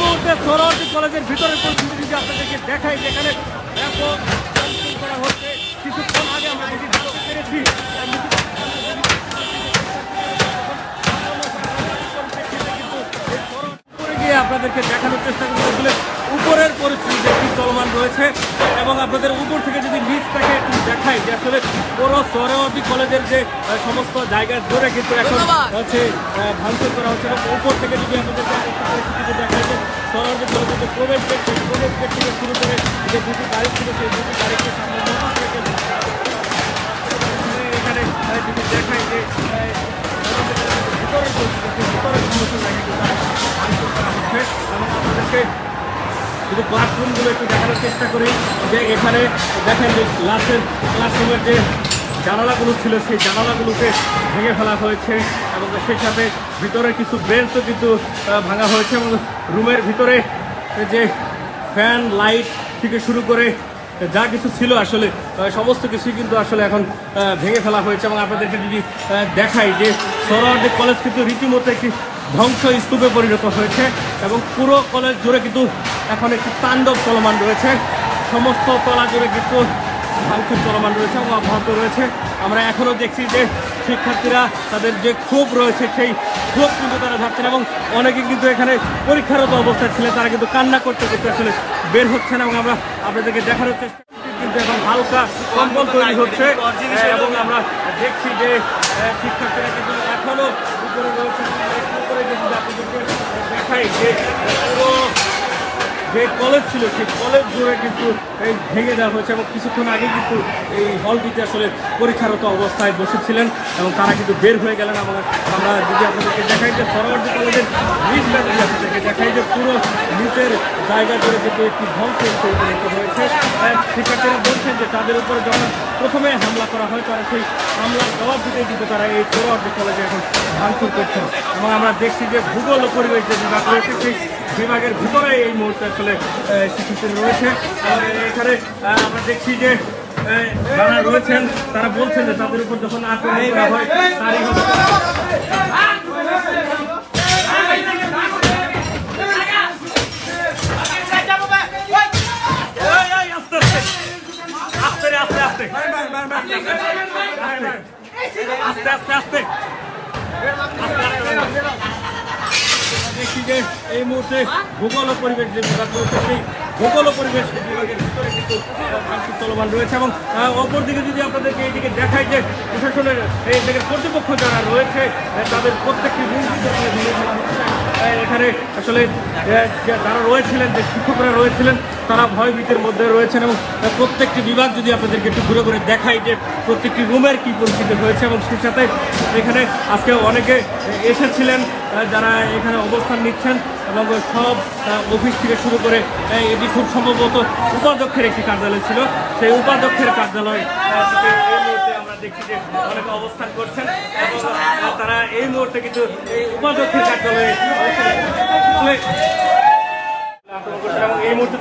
মুহূর্তে সরোয়ার্দী কলেজের ভিতরের পরিস্থিতি যদি আপনাদেরকে দেখাই যেখানে ব্যাপক করা হচ্ছে কিছুক্ষণ আগে আমরা যেটি জানতে পেরেছি। আপনাদেরকে দেখানোর চেষ্টা করতে আসলে উপরের পরিস্থিতি একটি চলমান রয়েছে এবং আপনাদের উপর থেকে যদি নিচটাকে একটু দেখাই যে আসলে পুরো সরোয়ার্দী কলেজের যে সমস্ত জায়গা ধরে কিন্তু এখন হচ্ছে ভাঙচুর করা হচ্ছে এবং উপর থেকে যদি আপনাদেরকে একটু পরিস্থিতি দেখাই যে সরোয়ার্দী কলেজের প্রবেশ গেট প্রবেশ গেট থেকে শুরু করে যে দুটি গাড়ি ছিল, সেই দুটি গাড়িকে সামনে এখানে যদি দেখাই যে ভিতরের সমস্ত জায়গাগুলো ভাঙচুর করা হচ্ছে। ক্লাসরুমগুলো একটু দেখানোর চেষ্টা করি যে এখানে দেখেন যে ক্লাসের ক্লাসরুমের যে জানালাগুলো ছিল, সেই জানালাগুলোকে ভেঙে ফেলা হয়েছে এবং সেই সাথে ভিতরে কিছু বেঞ্চও কিন্তু ভাঙা হয়েছে এবং রুমের ভিতরে যে ফ্যান, লাইট থেকে শুরু করে যা কিছু ছিল আসলে সমস্ত কিছুই কিন্তু আসলে এখন ভেঙে ফেলা হয়েছে এবং আপনাদেরকে যদি দেখাই যে সরোয়ার্দী কলেজ কিন্তু রীতিমতো একটি ধ্বংস স্তূপে পরিণত হয়েছে এবং পুরো কলেজ জুড়ে কিন্তু এখন একটি তাণ্ডব চলমান রয়েছে। সমস্ত তলা জুড়ে কিন্তু ভাঙচুর চলমান রয়েছে এবং অব্যাহত রয়েছে। আমরা এখনও দেখছি যে শিক্ষার্থীরা তাদের যে ক্ষোভ রয়েছে সেই ক্ষোভ কিন্তু তারা যাচ্ছেন এবং অনেকে কিন্তু এখানে পরীক্ষারত অবস্থায় ছিলেন তারা কিন্তু কান্না করতে করতে আসলে বের হচ্ছেন এবং আমরা আপনাদেরকে দেখানোর চেষ্টা কিন্তু এখন হালকা কম্বল তৈরি হচ্ছে এবং আমরা দেখছি যে আহ, শিক্ষার্থীরা কিন্তু এখনও উপরে রয়েছে। যদি আপনাদেরকে দেখাই যে যে কলেজ ছিল সেই কলেজ জুড়ে কিন্তু এই ভেঙে দেওয়া হয়েছে এবং কিছুক্ষণ আগে কিন্তু এই হলটিতে আসলে পরীক্ষারত অবস্থায় বসেছিলেন এবং তারা কিন্তু বের হয়ে গেলেন। এবং আমরা যদি আপনাদেরকে দেখাই যে সরোয়ার্দী কলেজের নিচটা যদি আপনাদেরকে দেখাই যে পুরো নিচের জায়গা জুড়ে কিন্তু একটি ধ্বংস হয়েছে। শিক্ষার্থীরা বলছেন যে তাদের উপরে যখন প্রথমে হামলা করা হয় তারা সেই হামলার জবাব দিতে কিন্তু তারা এই সরোয়ার্দী কলেজে এখন ভাঙচুর করছেন। এবং আমরা দেখছি যে ভূগোল পরিবেশ যে বিভাগ রয়েছে, সেই বিভাগের ভিতরে এই মুহূর্তে আসলে শিক্ষার্থী রয়েছে। এখানে আমরা দেখছি যে যারা রয়েছেন, তারা বলছেন যে তাদের উপর যখন আক্রমণ করা হয়, তারই আস্তে আস্তে আস্তে আস্তে আস্তে। যে এই মুহূর্তে ভূগোল পরিবেশ যে বিভাগ রয়েছে সেই ভূগোল পরিবেশ বিভাগের ভিতরে কিন্তু চলমান রয়েছে, এবং অপরদিকে যদি আপনাদেরকে এইদিকে দেখায় যে প্রশাসনের এই দিকে কর্তৃপক্ষ যারা রয়েছে তাদের প্রত্যেকটি রুম এখানে আসলে যারা রয়েছিলেন, যে শিক্ষকরা রয়েছিলেন, তারা ভয়ভীতির মধ্যে রয়েছেন, এবং প্রত্যেকটি বিভাগ যদি আপনাদেরকে একটু ঘুরে ঘুরে দেখাই যে প্রত্যেকটি রুমের কি পরিস্থিতি হয়েছে, এবং সেই সাথে এখানে আজকে অনেকে এসেছিলেন যারা এখানে অবস্থান নিচ্ছেন এবং সব অফিস থেকে শুরু করে এটি খুব সম্ভবত উপাধ্যক্ষের একটি কার্যালয় ছিল। সেই উপাধ্যক্ষের কার্যালয় এই মুহূর্তে আমরা যে অনেকে অবস্থান করছেন তারা এই মুহূর্তে কিন্তু এই উপাধ্যক্ষের কার্যালয়ে এই মুহূর্তে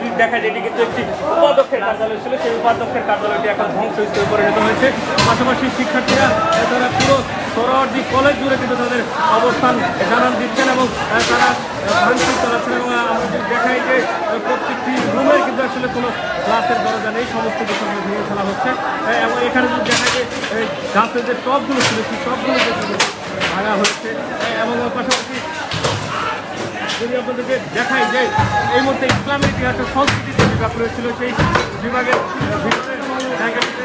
এটি কিন্তু একটি উপাধ্যক্ষের কার্যালয় ছিল। সেই উপাধ্যক্ষের কার্যালয়টি এখন পরিণত হয়েছে। পাশাপাশি শিক্ষার্থীরা তারা পুরো সরোয়ার্দি কলেজ জুড়ে কিন্তু তাদের অবস্থান জানান দিচ্ছেন এবং তারা ভাঙচুর চালাচ্ছেন এবং আমরা দেখাই যে প্রত্যেকটি রুমে কিন্তু আসলে কোনো গ্লাসের দরজা নেই, সমস্ত কিছু ভেঙে ফেলা হচ্ছে। এবং এখানে যদি দেখা যায় গাছের যে টপগুলো ছিল, সেই টপগুলো ভাঙা হচ্ছে। এবং পাশাপাশি যদি আপনাদেরকে দেখাই যে এই মুহূর্তে ইসলামের ইতিহাস সংস্কৃতি যে বিভাগ রয়েছিল সেই বিভাগের ভিতরে জায়গাটিতে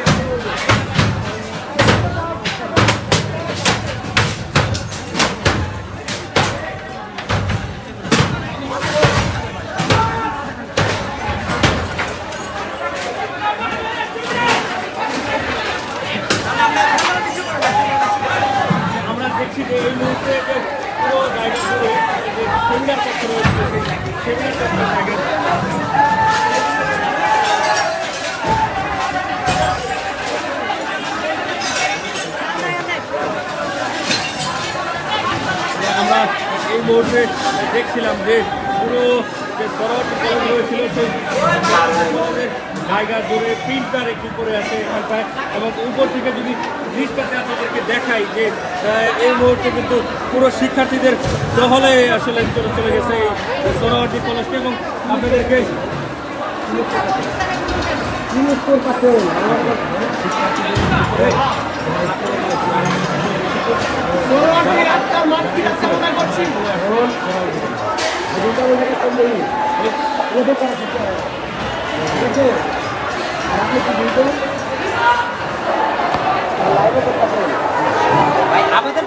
দেখছি যে এই মুহূর্তে পুরো জায়গা যে সেমিনার কক্ষ রয়েছে, সেই সেমিনার কক্ষের আমরা এই মুহূর্তে দেখছিলাম যে পুরো যে সরল কলম রয়েছিল সেই জায়গা জুড়ে প্রিন্টার একটু করে আছে এখানটায়। এবং উপর থেকে যদি জিনিসটাতে আপনাদেরকে দেখাই যে এই মুহূর্তে কিন্তু পুরো শিক্ষার্থীদের দহলে আসলে চলে চলে গেছে এই সোনাওয়ার্টি কলেজটি এবং আপনাদেরকে সোনাওয়ার্টি রাস্তা করছি হাজিটা ওইখানে করলেই ওদের করা শিখতে হবে ঠিক আছে আর আপনি কি বুঝবেন লাইভে করতে পারবেন আমাদের